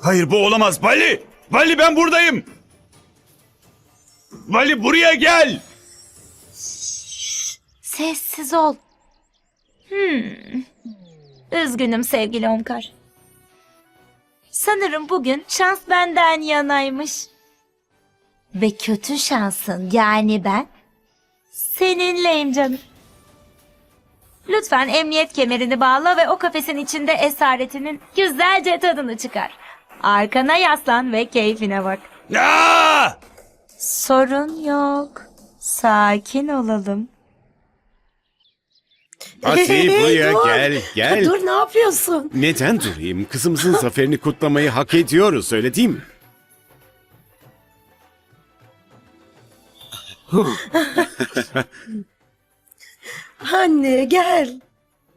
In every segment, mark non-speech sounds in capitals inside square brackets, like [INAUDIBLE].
Hayır bu olamaz. Bali! Bali ben buradayım. Bali buraya gel. Sessiz ol. Hmm. Üzgünüm sevgili Omkar. Sanırım bugün şans benden yanaymış. Ve kötü şansın yani ben seninleyim canım. Lütfen emniyet kemerini bağla ve o kafesin içinde esaretinin güzelce tadını çıkar. Arkana yaslan ve keyfine bak. Aa! Sorun yok. Sakin olalım. Ati [LAUGHS] buraya dur. gel gel. Dur ne yapıyorsun? Neden durayım? Kızımızın [LAUGHS] zaferini kutlamayı hak ediyoruz öyle değil mi? [LAUGHS] Anne gel.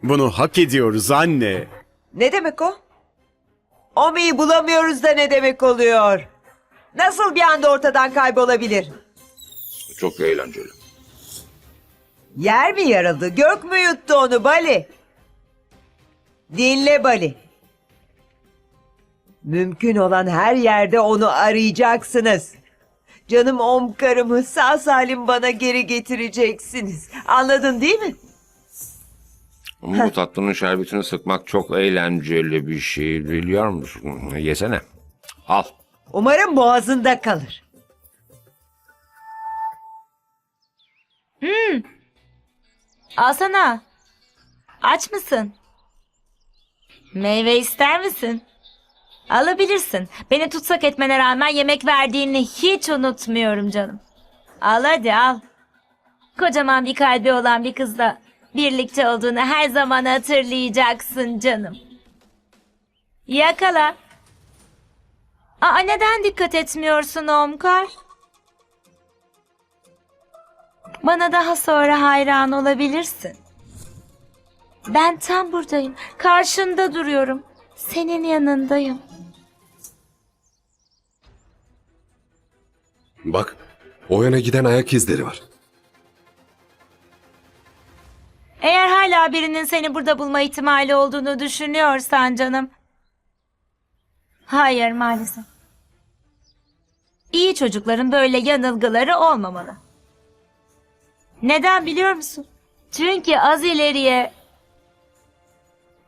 Bunu hak ediyoruz anne. Ne demek o? Omi'yi bulamıyoruz da ne demek oluyor? Nasıl bir anda ortadan kaybolabilir? Çok eğlenceli. Yer mi yarıldı? Gök mü yuttu onu Bali? Dinle Bali. Mümkün olan her yerde onu arayacaksınız. Canım omkarımı sağ salim bana geri getireceksiniz. Anladın değil mi? Ama bu tatlının şerbetini sıkmak çok eğlenceli bir şey biliyor musun? Yesene. Al. Umarım boğazında kalır. Alsana. Aç mısın? Meyve ister misin? Alabilirsin. Beni tutsak etmene rağmen yemek verdiğini hiç unutmuyorum canım. Al hadi al. Kocaman bir kalbi olan bir kızla birlikte olduğunu her zaman hatırlayacaksın canım. Yakala. Aa neden dikkat etmiyorsun Omkar? Bana daha sonra hayran olabilirsin. Ben tam buradayım. Karşında duruyorum. Senin yanındayım. Bak, o yana giden ayak izleri var. Eğer hala birinin seni burada bulma ihtimali olduğunu düşünüyorsan canım. Hayır maalesef. İyi çocukların böyle yanılgıları olmamalı. Neden biliyor musun? Çünkü az ileriye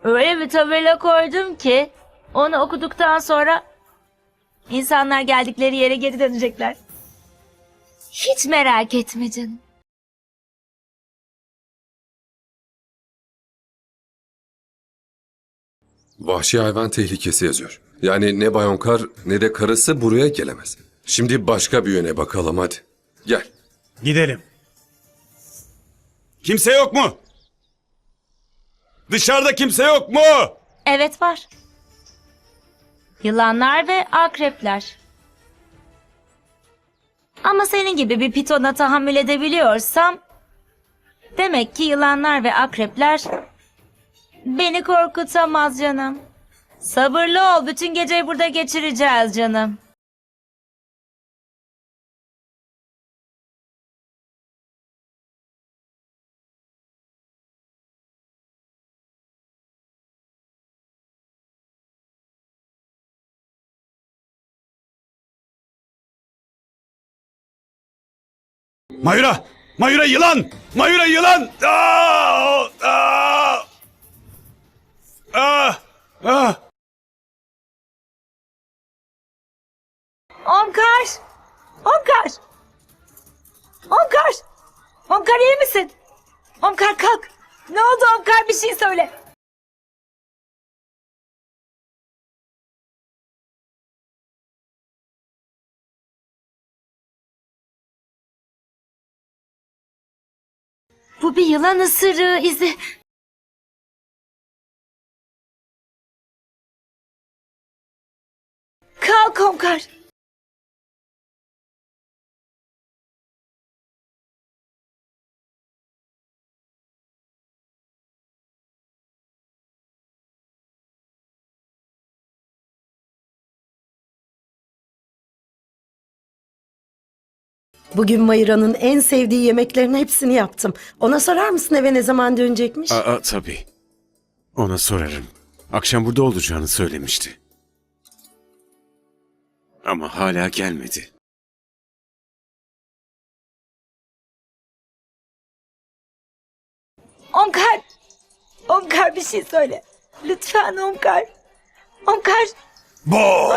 öyle bir tabela koydum ki onu okuduktan sonra insanlar geldikleri yere geri dönecekler. Hiç merak etme canım. Vahşi hayvan tehlikesi yazıyor. Yani ne Bayonkar ne de karısı buraya gelemez. Şimdi başka bir yöne bakalım hadi. Gel. Gidelim. Kimse yok mu? Dışarıda kimse yok mu? Evet var. Yılanlar ve akrepler. Ama senin gibi bir pitona tahammül edebiliyorsam demek ki yılanlar ve akrepler beni korkutamaz canım. Sabırlı ol. Bütün geceyi burada geçireceğiz canım. Mayura! Mayura yılan! Mayura yılan! Aa! Aa! Aa! Aa! Omkar! Omkar! Omkar! Omkar iyi misin? Omkar kalk. Ne oldu Omkar bir şey söyle. Bu bir yılan ısırığı izi. Kalk Omkar. Bugün Mayıra'nın en sevdiği yemeklerin hepsini yaptım. Ona sorar mısın eve ne zaman dönecekmiş? Aa tabii. Ona sorarım. Akşam burada olacağını söylemişti. Ama hala gelmedi. Omkar! Omkar bir şey söyle. Lütfen Omkar. Omkar! Bo!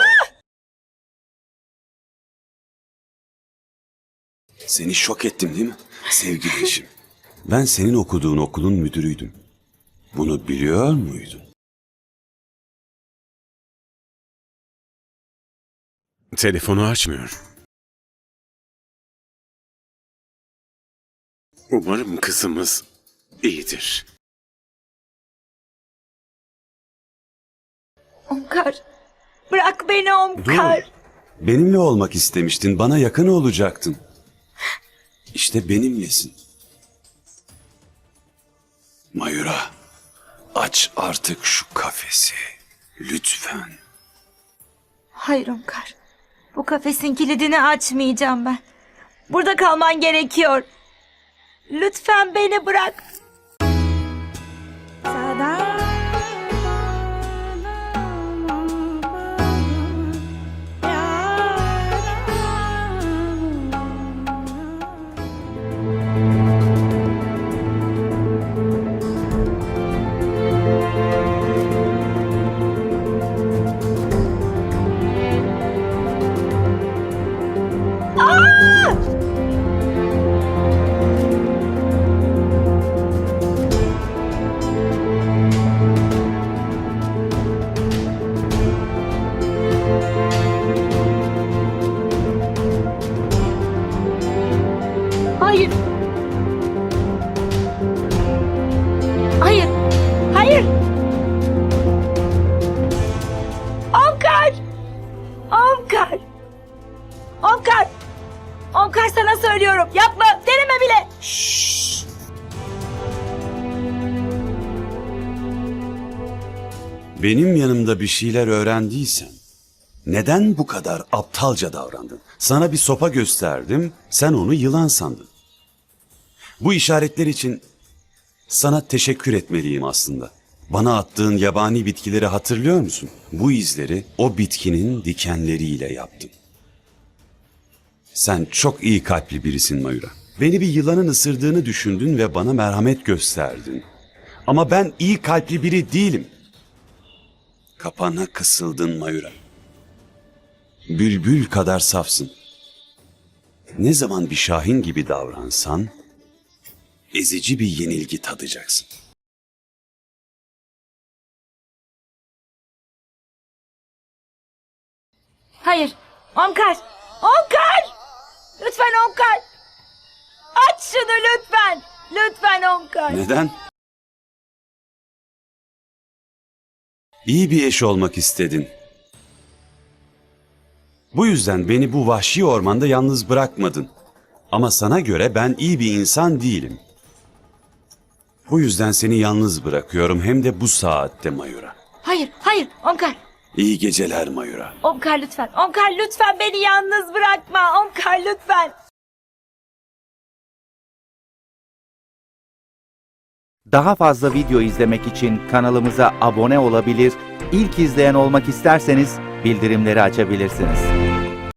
Seni şok ettim değil mi? Sevgili eşim. Ben senin okuduğun okulun müdürüydüm. Bunu biliyor muydun? Telefonu açmıyor. Umarım kızımız iyidir. Omkar! Bırak beni Omkar! Benimle olmak istemiştin, bana yakın olacaktın. İşte benimlesin. Mayura, aç artık şu kafesi. Lütfen. Hayır Omkar. Bu kafesin kilidini açmayacağım ben. Burada kalman gerekiyor. Lütfen beni bırak. Söylüyorum. Yapma. Deneme bile. Benim yanımda bir şeyler öğrendiysen, neden bu kadar aptalca davrandın? Sana bir sopa gösterdim, sen onu yılan sandın. Bu işaretler için sana teşekkür etmeliyim aslında. Bana attığın yabani bitkileri hatırlıyor musun? Bu izleri o bitkinin dikenleriyle yaptım. Sen çok iyi kalpli birisin Mayura. Beni bir yılanın ısırdığını düşündün ve bana merhamet gösterdin. Ama ben iyi kalpli biri değilim. Kapana kısıldın Mayura. Bülbül kadar safsın. Ne zaman bir şahin gibi davransan, ezici bir yenilgi tadacaksın. Hayır. Omkar. Omkar. Lütfen Omkar. Aç şunu lütfen. Lütfen Omkar. Neden? İyi bir eş olmak istedin. Bu yüzden beni bu vahşi ormanda yalnız bırakmadın. Ama sana göre ben iyi bir insan değilim. Bu yüzden seni yalnız bırakıyorum hem de bu saatte Mayura. Hayır, hayır Omkar. İyi geceler Mayura. Omkar lütfen. Omkar lütfen beni yalnız bırakma. Omkar lütfen. Daha fazla video izlemek için kanalımıza abone olabilir, ilk izleyen olmak isterseniz bildirimleri açabilirsiniz.